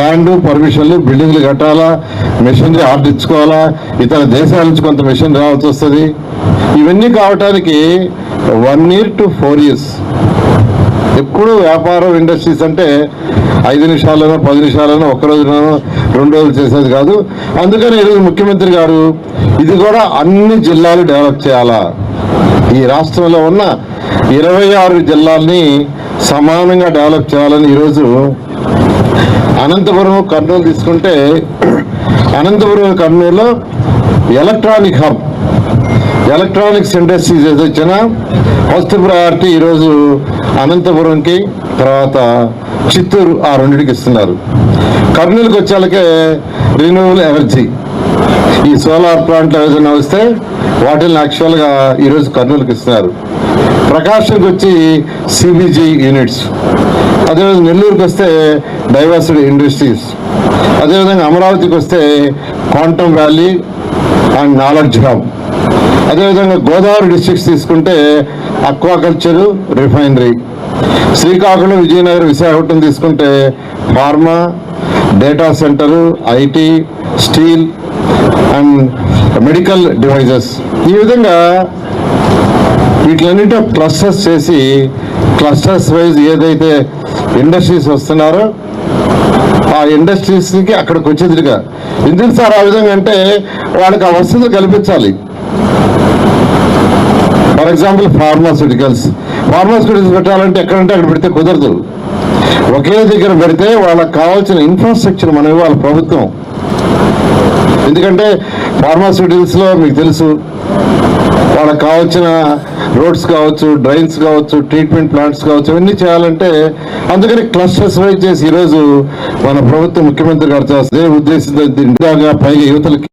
Land పర్మిషన్లు బిల్డింగ్లు కట్టాలా మెషినరీ ఆర్డర్ ఇచ్చుకోవాలా ఇతర దేశాల నుంచి కొంత మెషిన్ రావాల్సి వస్తుంది. ఇవన్నీ కావటానికి one year to four years ఎప్పుడు వ్యాపారం ఇండస్ట్రీస్ అంటే ఐదు నిమిషాలనో పది నిమిషాలనో ఒక్క రోజునో రెండు రోజులు చేసేది కాదు. అందుకని ఈరోజు ముఖ్యమంత్రి గారు ఇది కూడా అన్ని జిల్లాలు డెవలప్ చేయాలా? ఈ రాష్ట్రంలో ఉన్న ఇరవై ఆరు జిల్లాల్ని సమానంగా డెవలప్ చేయాలని ఈరోజు అనంతపురం కర్నూలు తీసుకుంటే అనంతపురం కర్నూలులో ఎలక్ట్రానిక్ హబ్ ఎలక్ట్రానిక్స్ ఇండస్ట్రీస్ ఏది వచ్చినా ఫస్ట్ ప్రయారిటీ ఈరోజు అనంతపురంకి తర్వాత చిత్తూరు ఆ రెండింటికి ఇస్తున్నారు. కర్నూలుకి వచ్చేళ్ళకే రిన్యూవల్ ఎనర్జీ ఈ సోలార్ ప్లాంట్లు ఏదైనా వస్తే వాటిని యాక్చువల్గా ఈరోజు కర్నూలుకి ఇస్తున్నారు. ప్రకాశంకి వచ్చి సిబిజీ యూనిట్స్ అదేవిధంగా నెల్లూరుకి వస్తే డైవర్సిటీ ఇండస్ట్రీస్ అదేవిధంగా అమరావతికి వస్తే quantum valley and knowledge hub అదేవిధంగా గోదావరి డిస్ట్రిక్ట్స్ తీసుకుంటే అక్వాకల్చరు రిఫైనరీ శ్రీకాకుళం విజయనగరం విశాఖపట్నం తీసుకుంటే pharma data centre IT steel and medical devices ఈ విధంగా వీటిలన్నింటిలో క్లస్టర్స్ చేసి క్లస్టర్స్ వైజ్ ఏదైతే ఇండస్ట్రీస్ వస్తున్నారో ఆ ఇండస్ట్రీస్కి అక్కడికి వచ్చేదిగా ఎందుకు సార్ ఆ విధంగా అంటే వాళ్ళకి ఆ వసతులు కల్పించాలి. ఫర్ ఎగ్జాంపుల్ ఫార్మాస్యూటికల్స్ ఫార్మాస్యూటికల్స్ పెట్టాలంటే ఎక్కడంటే అక్కడ పెడితే కుదరదు. ఒకే దగ్గర పెడితే వాళ్ళకి కావాల్సిన ఇన్ఫ్రాస్ట్రక్చర్ మనం ఇవ్వాలి ప్రభుత్వం. ఎందుకంటే ఫార్మాస్యూటికల్స్లో మీకు తెలుసు వాళ్ళకి కావాల్సిన రోడ్స్ కావచ్చు డ్రైన్స్ కావచ్చు ట్రీట్మెంట్ ప్లాంట్స్ కావచ్చు ఇవన్నీ చేయాలంటే అందుకని క్లస్టర్స్ వైజ్ చేసి ఈరోజు మన ప్రభుత్వం ముఖ్యమంత్రి గారు చేస్తే ఉద్దేశించి పైగా యువతలకి